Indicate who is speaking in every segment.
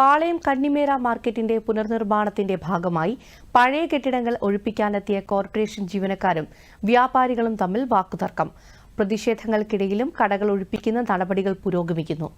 Speaker 1: പാളയം കണ്ണിമേര മാർക്കറ്റിന്റെ പുനർനിർമ്മാണത്തിന്റെ ഭാഗമായി പഴയ കെട്ടിടങ്ങൾ ഒഴിപ്പിക്കാനെത്തിയ കോർപ്പറേഷൻ ജീവനക്കാരും വ്യാപാരികളും തമ്മിൽ വാക്കുതർക്കം. പ്രതിഷേധങ്ങൾക്കിടയിലും കടകൾ ഒഴിപ്പിക്കുന്ന നടപടികൾ പുരോഗമിക്കുന്നു.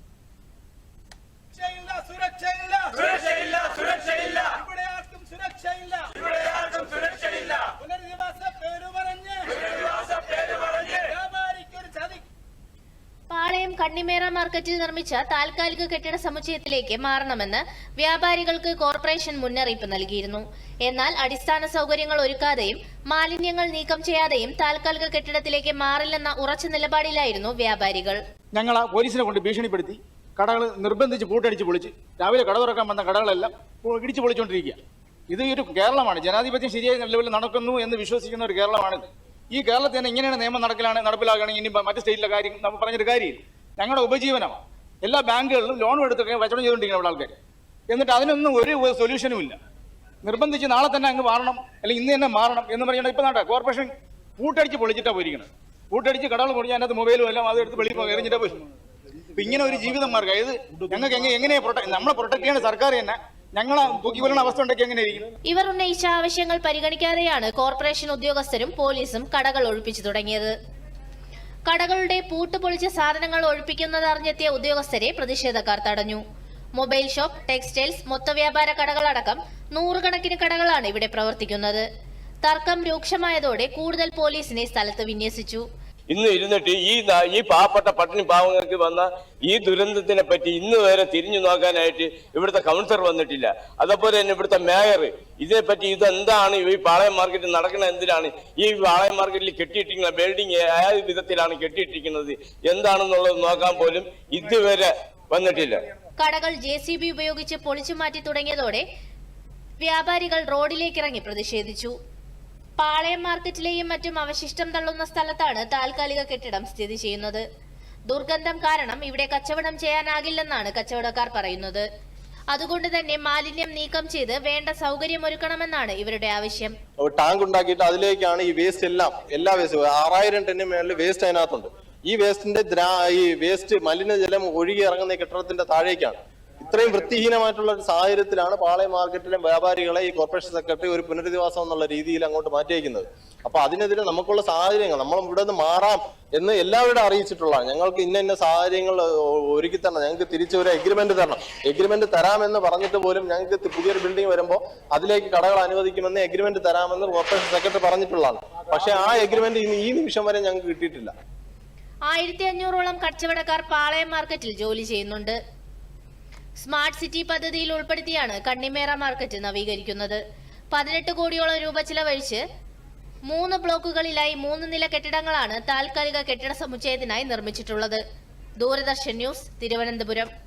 Speaker 2: കണ്ണിമേറ മാർക്കറ്റിൽ നിർമ്മിച്ച താൽക്കാലിക കെട്ടിട സമുച്ചയത്തിലേക്ക് മാറണമെന്ന് വ്യാപാരികൾക്ക് കോർപ്പറേഷൻ മുന്നറിയിപ്പ് നൽകിയിരുന്നു. എന്നാൽ അടിസ്ഥാന സൗകര്യങ്ങൾ ഒരുക്കാതെയും മാലിന്യങ്ങൾ നീക്കം ചെയ്യാതെയും താൽക്കാലിക കെട്ടിടത്തിലേക്ക് മാറില്ലെന്ന ഉറച്ച നിലപാടിലായിരുന്നു വ്യാപാരികൾ.
Speaker 3: ഞങ്ങൾ പോലീസിനെ കൊണ്ട് ഭീഷണിപ്പെടുത്തി കടകൾ നിർബന്ധിച്ച് പൂട്ടടിച്ച് പൊളിച്ച് രാവിലെ കട തുറക്കാൻ വന്ന കടകളെല്ലാം ഇടിച്ച് പൊളിച്ചുകൊണ്ടിരിക്കുക ഇത് ഒരു കേരളമാണ്. ജനാധിപത്യം ശരിയായ ലെവലിൽ നടക്കുന്നു എന്ന് വിശ്വസിക്കുന്ന ഒരു കേരളമാണിത്. ഈ കേരളത്തിൽ തന്നെ ഇങ്ങനെയാണ് നിയമം നടക്കലാണ് നടപ്പിലാക്കുകയാണെങ്കിൽ ഇനി മറ്റു സ്റ്റേറ്റിലെ കാര്യം നമ്മൾ പറഞ്ഞൊരു കാര്യമില്ല. ഞങ്ങളുടെ ഉപജീവനമാണ് എല്ലാ ബാങ്കുകളിലും ലോൺ എടുത്തൊക്കെ കച്ചവടം ചെയ്തുകൊണ്ടിരിക്കുന്ന ഇവിടെ ആൾക്കാർ എന്നിട്ട് അതിനൊന്നും ഒരു സൊല്യൂഷനും ഇല്ല. നിർബന്ധിച്ച് നാളെ തന്നെ അങ്ങ് മാറണം അല്ലെങ്കിൽ ഇന്ന് തന്നെ മാറണം എന്ന് പറയുന്നത് ഇപ്പം നാട്ടെ കോർപ്പറേഷൻ കൂട്ടടിച്ച് പൊളിച്ചിട്ടാണ് പോയിരിക്കുന്നത് കൂട്ടടിച്ച് കടകൾ പൊളിഞ്ഞ് അതിനകത്ത് മൊബൈലും എല്ലാം അത് എടുത്ത് വെളിയിൽ പോയി എറിഞ്ഞിട്ടാ പോയി. ഇപ്പൊ ഇങ്ങനെ ഒരു ജീവിതം മാർഗം ഇത് ഞങ്ങൾക്ക് എങ്ങനെ എങ്ങനെയാണ് പ്രൊട്ടക്ട് നമ്മളെ പ്രൊട്ടക്ട് ചെയ്യണ സർക്കാർ തന്നെ ഞങ്ങളെ
Speaker 2: ഇവർ ഉന്നയിച്ച ആവശ്യങ്ങൾ പരിഗണിക്കാതെയാണ് കോർപ്പറേഷൻ ഉദ്യോഗസ്ഥരും പോലീസും കടകൾ ഒഴിപ്പിച്ചു തുടങ്ങിയത്. കടകളുടെ പൂട്ട് പൊളിച്ച സാധനങ്ങൾ ഒഴിപ്പിക്കുന്നതറിഞ്ഞെത്തിയ ഉദ്യോഗസ്ഥരെ പ്രതിഷേധക്കാർ തടഞ്ഞു. മൊബൈൽ ഷോപ്പ് ടെക്സ്റ്റൈൽസ് മൊത്തവ്യാപാര കടകളടക്കം നൂറുകണക്കിന് കടകളാണ് ഇവിടെ പ്രവർത്തിക്കുന്നത്. തർക്കം രൂക്ഷമായതോടെ കൂടുതൽ പോലീസിനെ സ്ഥലത്ത് വിന്യസിച്ചു.
Speaker 4: ഇന്ന് ഇരുന്നിട്ട് ഈ ഈ പാവപ്പെട്ട പട്ടിണി പാവങ്ങൾക്ക് വന്ന ഈ ദുരന്തത്തിനെ പറ്റി ഇന്ന് വരെ തിരിഞ്ഞു നോക്കാനായിട്ട് ഇവിടുത്തെ കൗൺസിലർ വന്നിട്ടില്ല. അതേപോലെ തന്നെ ഇവിടുത്തെ മേയർ ഇതിനെപ്പറ്റി ഇതെന്താണ് ഈ പാളയം മാർക്കറ്റ് നടക്കുന്ന എന്തിനാണ് ഈ പാളയം മാർക്കറ്റിൽ കെട്ടിയിട്ടിരിക്കുന്ന ബിൽഡിംഗ് ഏത് വിധത്തിലാണ് കെട്ടിയിട്ടിരിക്കുന്നത്. എന്താണെന്നുള്ളത് നോക്കാൻ പോലും ഇതുവരെ വന്നിട്ടില്ല.
Speaker 2: കടകൾ ജെ സി ബി ഉപയോഗിച്ച് പൊളിച്ചു മാറ്റി തുടങ്ങിയതോടെ വ്യാപാരികൾ റോഡിലേക്ക് ഇറങ്ങി പ്രതിഷേധിച്ചു. പാളയം മാർക്കറ്റിലെയും മറ്റും അവശിഷ്ടം തള്ളുന്ന സ്ഥലത്താണ് താൽക്കാലിക കെട്ടിടം സ്ഥിതി ചെയ്യുന്നത്. ദുർഗന്ധം കാരണം ഇവിടെ കച്ചവടം ചെയ്യാനാകില്ലെന്നാണ് കച്ചവടക്കാർ പറയുന്നത്. അതുകൊണ്ട് തന്നെ മാലിന്യം നീക്കം ചെയ്ത് വേണ്ട സൗകര്യം ഒരുക്കണമെന്നാണ് ഇവരുടെ ആവശ്യം.
Speaker 5: ടാങ്ക് ഉണ്ടാക്കിയിട്ട് അതിലേക്കാണ് ഈ വേസ്റ്റ് എല്ലാം എല്ലാ വേസ്റ്റ് ആറായിരം ടണ്ണിന് മേളിൽ വേസ്റ്റ് അതിനകത്തുണ്ട്. ഈ വേസ്റ്റിന്റെ ഈ വേസ്റ്റ് മലിനജലം ഒഴുകി ഇറങ്ങുന്ന കെട്ടിടത്തിന്റെ താഴേക്കാണ്. ഇത്രയും വൃത്തിഹീനമായിട്ടുള്ള ഒരു സാഹചര്യത്തിലാണ് പാളയം മാർക്കറ്റിലെ വ്യാപാരികളെ ഈ കോർപ്പറേഷൻ സെക്രട്ടറി ഒരു പുനരധിവാസം എന്നുള്ള രീതിയിൽ അങ്ങോട്ട് മാറ്റിയേക്കുന്നത് അപ്പൊ അതിനെതിരെ നമുക്കുള്ള സാഹചര്യങ്ങൾ നമ്മൾ ഇവിടെ നിന്ന് മാറാം എന്ന് എല്ലാവരും അറിയിച്ചിട്ടുള്ളതാണ്. ഞങ്ങൾക്ക് ഇന്ന ഇന്ന സാഹചര്യങ്ങൾ ഒരുക്കി തരണം. ഞങ്ങൾക്ക് തിരിച്ചു ഒരു എഗ്രിമെന്റ് തരണം. എഗ്രിമെന്റ് തരാമെന്ന് പറഞ്ഞിട്ട് പോലും ഞങ്ങൾക്ക് പുതിയൊരു ബിൽഡിംഗ് വരുമ്പോൾ അതിലേക്ക് കടകൾ അനുവദിക്കുമെന്ന് എഗ്രിമെന്റ് തരാമെന്ന് കോർപ്പറേഷൻ സെക്രട്ടറി പറഞ്ഞിട്ടുള്ളതാണ്. പക്ഷേ ആ എഗ്രിമെന്റ് ഈ നിമിഷം വരെ ഞങ്ങൾക്ക് കിട്ടിയിട്ടില്ല.
Speaker 2: ആയിരത്തി അഞ്ഞൂറോളം കച്ചവടക്കാർ പാളയം മാർക്കറ്റിൽ ജോലി ചെയ്യുന്നുണ്ട്. സ്മാർട്ട് സിറ്റി പദ്ധതിയിൽ ഉൾപ്പെടുത്തിയാണ് കണ്ണിമേറ മാർക്കറ്റ് നവീകരിക്കുന്നത്. പതിനെട്ട് കോടിയോളം രൂപ ചിലവഴിച്ച് മൂന്ന് ബ്ലോക്കുകളിലായി മൂന്ന് നില കെട്ടിടങ്ങളാണ് താൽക്കാലിക കെട്ടിട സമുച്ചയത്തിനായി നിർമ്മിച്ചിട്ടുള്ളത്. ദൂരദർശൻ ന്യൂസ് തിരുവനന്തപുരം.